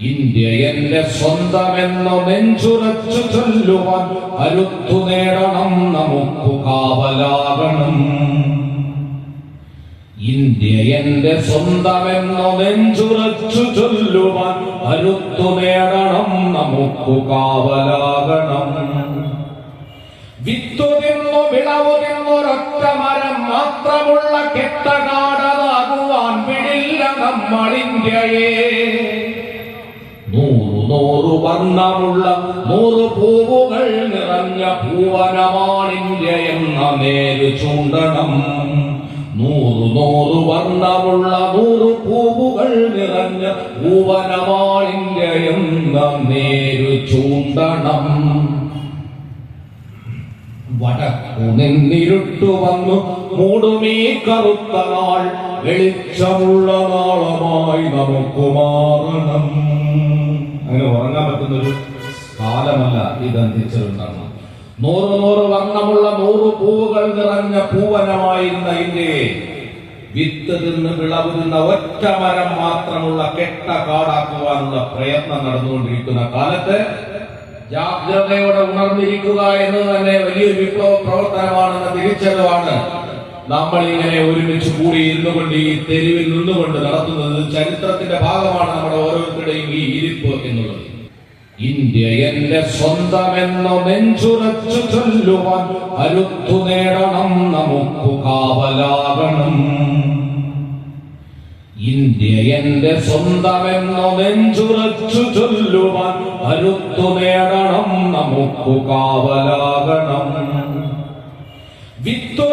India എന്റെ സ്വന്തമെന്ന് നെഞ്ചുറച്ചു ചൊല്ലുവാൻ അരുത്തു നേടണം നമുക്കു കാവലാകണം. ഇന്ത്യ എന്റെ സ്വന്തമെന്ന് നെഞ്ചുറച്ചു ചൊല്ലുവാൻ അരുത്തു നേടണം നമുക്കു കാവലാകണം. വിത്തു നിന്നു വിളവു നിന്നൊരൊറ്റ മരം മാത്രമുള്ള കെട്ടകാടതാകുവാൻ വിടില്ല നമ്മൾ ഇന്ത്യയെ നൂറു നൂറു വർണമുള്ള നൂറ് പൂവുകൾ നിറഞ്ഞ പൂവനമാണിന്റെ എന്ന നേര് ചൂണ്ടണം. നൂറു നൂറു വർണമുള്ള നൂറു പൂവുകൾ നിറഞ്ഞ പൂവനമാണിന്റെ എന്ന നേര് ചൂണ്ടണം. വടക്കു നിന്നിരുട്ടു വന്നു മൂടുമീ കറുത്ത നാൾ വെളിച്ചമുള്ള നാളമായി നമുക്ക് മാറണം. അങ്ങനെ ഉറങ്ങാൻ പറ്റുന്നൊരു കാലമല്ല ഈ ഇതെന്തിച്ചിട്ടുണ്ടാണ് നൂറ് നൂറ് വർണമുള്ള നൂറ് പൂവുകൾ നിറഞ്ഞ പൂവനമായിരുന്ന ഇന്ത്യയെ വിത്ത് തിന്ന് വിളവ് തിന്ന ഒറ്റ മരം മാത്രമുള്ള കെട്ട കാടാക്കുവാനുള്ള പ്രയത്നം നടന്നുകൊണ്ടിരിക്കുന്ന കാലത്ത് ജാഗ്രതയോടെ ഉണർന്നിരിക്കുക എന്നത് തന്നെ വലിയൊരു വിപ്ലവ പ്രവർത്തനമാണെന്ന തിരിച്ചറിവാണ് നമ്മൾ ഇങ്ങനെ ഒരുമിച്ച് കൂടി ഇരുന്നു കൊണ്ട് ഈ തെരുവിൽ നിന്നുകൊണ്ട് നടത്തുന്നത് ചരിത്രത്തിന്റെ ഭാഗമാണ് നമ്മുടെ ഓരോരുത്തരുടെയും ഈ ഇരിപ്പ് എന്നുള്ളത്. ഇന്ത്യ എന്റെ സ്വന്തമെന്ന് നെഞ്ചുറച്ചു ചൊല്ലുവാൻ അരുത്തു നേടണം നമുക്ക് കാവലാകണം. ഇന്ത്യ എന്റെ സ്വന്തമെന്ന് നെഞ്ചുറച്ചു ചൊല്ലുവാൻ അരുത്തു നേടണം നമുക്ക് കാവലാകണം. വിത്തു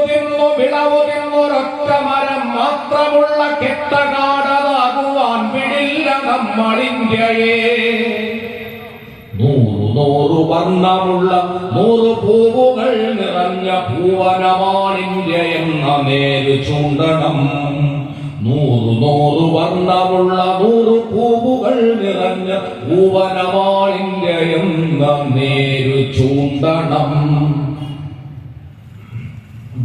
നിന്നു വിളവു നിന്നൊരൊറ്റ മരം മാത്രമുള്ള കെട്ടകാടതാകുവാൻ വിടില്ല നമ്മളിന്ത്യയെ. നൂറു നൂറു വർണമുള്ള നൂറു പൂവുകൾ നിറഞ്ഞ പൂവനമാണിന്ത്യ എന്ന നേര് ചൂണ്ടണം. നൂറു നൂറു വർണമുള്ള നൂറു പൂവുകൾ നിറഞ്ഞ പൂവനമാണിന്ത്യ എന്ന നേര് ചൂണ്ടണം.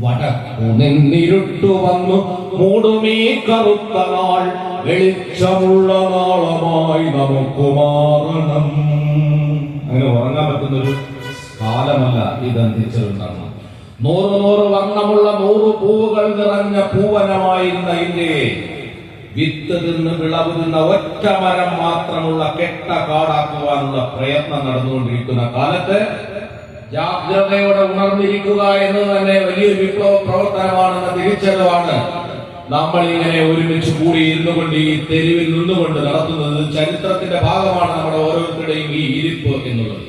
വടക്കു നിന്നിരുട്ടു വന്നു. മൂടുമീ കറുത്ത നാൾ വെളിച്ചമുള്ള നാളമായി നമുക്ക് മാറണം അങ്ങനെ ഉറങ്ങാൻ പറ്റുന്നൊരു കാലമല്ല ഇതെന്തിച്ചിട്ടുണ്ടാണ് നൂറ് നൂറ് വർണമുള്ള നൂറ് പൂവുകൾ നിറഞ്ഞ പൂവനമായിരുന്ന ഇന്ത്യയെ വിത്ത് തിന്ന് വിളവ് തിന്ന ഒറ്റ മരം മാത്രമുള്ള കെട്ട കാടാക്കുവാനുള്ള പ്രയത്നം നടന്നുകൊണ്ടിരിക്കുന്ന കാലത്ത് ജാഗ്രതയോടെ ഉണർന്നിരിക്കുക എന്നത് തന്നെ വലിയ വിപ്ലവ പ്രവർത്തനമാണെന്ന തിരിച്ചറിവാണ് നമ്മൾ ഇങ്ങനെ ഒരുമിച്ച് കൂടി ഇരുന്നു കൊണ്ട് ഈ തെരുവിൽ നിന്നുകൊണ്ട് നടത്തുന്നത് ചരിത്രത്തിന്റെ ഭാഗമാണ് നമ്മുടെ ഓരോരുത്തരുടെയും ഈ ഇരിപ്പ് എന്നുള്ളത്.